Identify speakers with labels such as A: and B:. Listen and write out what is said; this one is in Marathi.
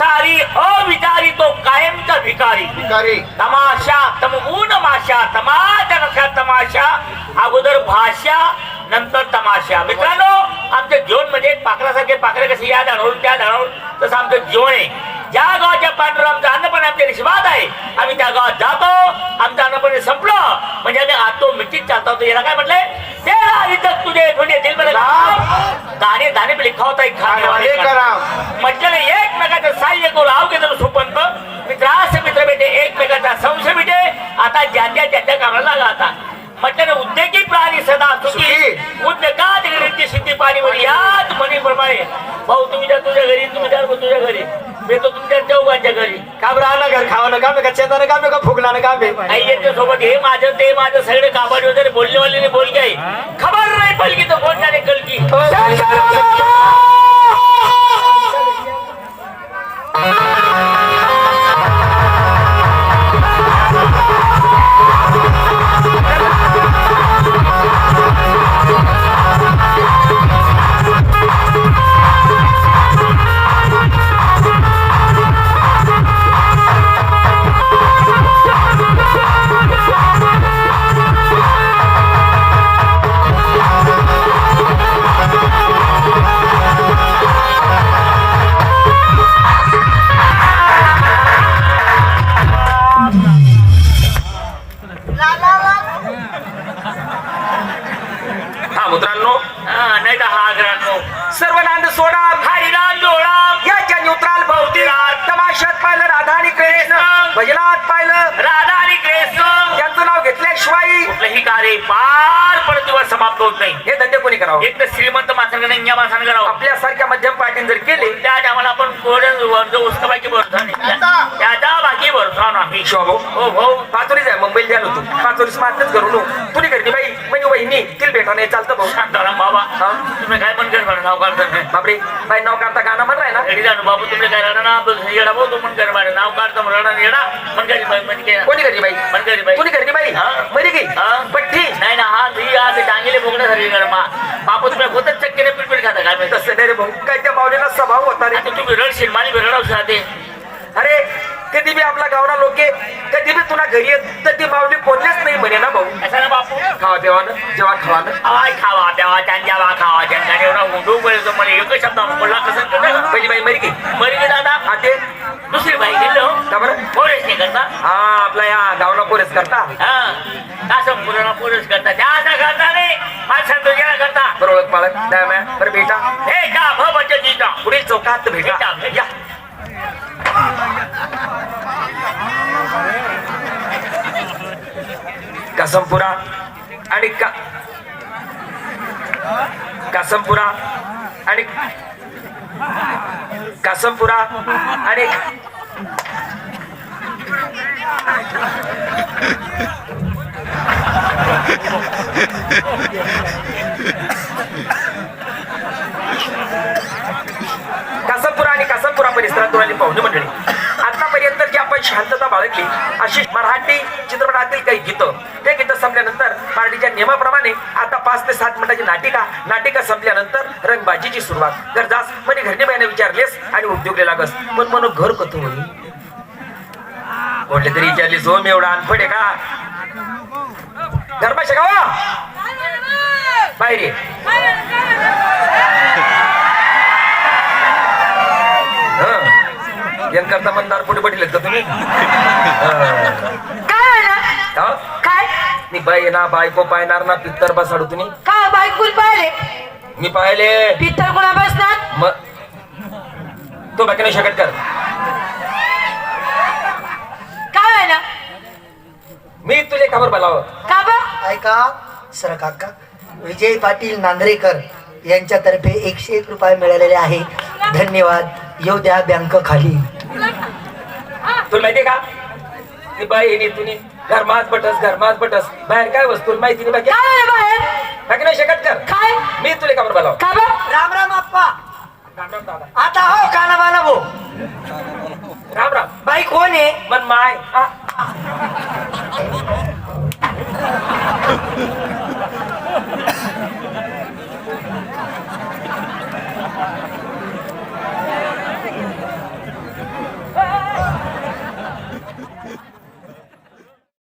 A: अविचारी तो कायमचा भिकारी.
B: भिकारी.
A: तमाशा तमगुण माशा तमाशा नशा तमाशा अगोदर भाषा नंतर तमाशा. मित्रांनो आमचं जीवन म्हणजे पाखरासारखे पाखरे कसे? या धाडवून त्या धाडवून. तसं आमचं जीवन आहे. ज्या गावाच्या पांढरं आमचं अन्नपण आमच्या निष्पाद आहे आम्ही त्या गावात जातो. आमचं अन्नपण संपलं. म्हणजे आम्ही आतो मिठीत चालतो. होतो याला काय म्हटलंय? तेरा इज्जत तुझे थोडे दिलमध्ये दाणे दाणे पे लिखा होता एक खाने वाले
B: हे
A: का. एकमेकाचं साह्य करू आव गेलो सुपंत. मित्रास मित्र बेटे एकमेकाचा संशय बेटे आता ज्या त्या त्या त्या कामाला लागा आता. म्हटलं ना उद्योगी प्राणी सदा सुखी. उद्योगात सिद्धी पाणी वर याच म्हणीप्रमाणे. भाऊ तुम्ही त्या तुझ्या घरी तुम्ही त्या तुझ्या घरी. मी तो तुमच्या चौघांच्या घरी.
B: काम राहणं घर खावं काम का चेंदानं काम का फुगलानं काम
A: आई यांच्या सोबत हे माझं ते माझं सगळे काबाडी वगैरे बोलणे वाले बोलके आहे खबर नाही पलकी तो जाणे कलकी.
C: हा मित्रांनो.
A: हा नाही तर हा ग्रांनो
C: सर्व नांद सोडा
A: जोडा.
C: याच्या न्यूट्रल भोवती तमाशात पाहिलं राधा आणि कृष्ण. भजनात पाहिलं
A: राधा आणि कृष्ण.
C: त्यांचं नाव घेतल्याशिवाय
A: कुठलंही कार्य पार पडत दिवस समाप्त होत नाही.
C: हे धंदे कोणी करावं?
A: एक तर श्रीमंत माणसाने या माणसाने करावं.
C: आपल्यासारख्या मध्यम पार्टीने जर केले
A: त्या टायमाला आपण कोरडे उस्कबाकी भरतो नाही त्याचा बाकी भरतो नाही
C: शोभो
A: हो भाऊ
C: पाचोरी जाय मुंबईला द्याल होतो. पाचोरी स्मार्टच करू नो तुला करते बाई म्हणजे वहिनी तिला भेटा नाही चालतं भाऊ.
A: शांताराम बाबा.
C: हा?
A: तुम्ही काय पण कर नाव काढता
C: बापरे बाई नाव काढता गाणं म्हण राय ना
A: घरी जाणू बाबू तुम्ही काय राहणार ना येडा भाऊ तू पण कर माझं नाव काढतो म्हणून येडा. पण बाई म्हणजे
C: कोणी करते बाई?
A: पण करी बाई.
C: कोणी करते बाई?
A: हा?
C: मरी गई
A: हा?
C: पट्टी.
A: नाही ना हा आज डांगेले बोगण्यासारखे कर मा बापू तुम्ही होतच चक्कीने पिटपीट खाता काय
C: तसं नाही रे भाऊ. काय त्या माऊलीला स्वभाव होता रे.
A: तुम्ही रडशील माझी रडावू शकते
C: अरे कधी बी आपला गावना लोके कधी बी तुला घरी येत तर ती माऊली बोललेच नाही म्हणे ना भाऊ.
A: कसा ना बापू?
C: खावा देवानं जेव्हा खावानं
A: आवाज खावा तेव्हा त्यांच्यावा खावा त्यांना एवढा उंडू बोलायचं मला एकच शब्द बोलला कसं?
C: पहिली बाई मरी
A: मरी गे दादा.
C: हा ते?
A: दुसरी बाई गेलो
C: का बरं?
A: पोलीस नाही करता.
C: हा आपला या गावना पोरेस करता?
A: हा. असं पोलीस करता? त्या करता नाही गेला करता.
C: बरोबर पालक दया बरं बेटा
A: हे भ
C: पुढील चौकात भेटा
A: भेटा भेटा
C: कसमपुरा आणि का कसमपुरा आणि कसमपुरा आणि कसमपुरा आणि कसमपुरा परिसरात दोन्ही पाहुणे मंडळी. आतापर्यंत जी आपण शांतता बाळगली अशी मराठी चित्र त्यातील काही गीतं ते गीतं संपल्यानंतर पार्टीच्या नियमाप्रमाणे आता पाच ते सात मिनिटाची नाटिका नाटिका संपल्यानंतर रंगबाजीची सुरुवात. गरजास म्हणे घरने बाईने विचारलेस आणि उद्योगले लागस पण म्हणून घर कथ होईल कोणले तरी विचारली झोम हो, एवढा अनफड आहे का? गरमाशा गावा हो? बाहेर ये. यांकरता मंदार पुढे पडले का तुम्ही? मी बाई ना बायको पाहणार ना पित्तर बसाडू तुम्ही.
D: का फुल पाहिले?
C: मी पाहिले.
D: पित्तर कोणा बसणार?
C: मग तो बाकी नाही शकत कर.
D: काय आहे ना
C: मी तुले खबर बोलावं?
D: का बा
E: ऐका सर काका. विजय पाटील नांद्रेकर यांच्यातर्फे एकशे एक रुपये मिळालेले आहे. धन्यवाद. येऊ द्या बँक खाली.
C: तुला माहितीये का? ती बाई येणे तुम्ही घरमाच बटस घरमाच बटस. बाहेर काय वस्तू माहिती नाही बाकी?
D: काय आहे बाहेर?
C: बाकी नाही शकत कर.
D: काय?
C: मी तुले खबर बोलावं.
D: का
E: राम राम आप्पा.
C: राम राम दादा.
E: आता हो काना बाना भो
C: राम राम.
E: बाई कोण आहे?
C: मन माय. आ.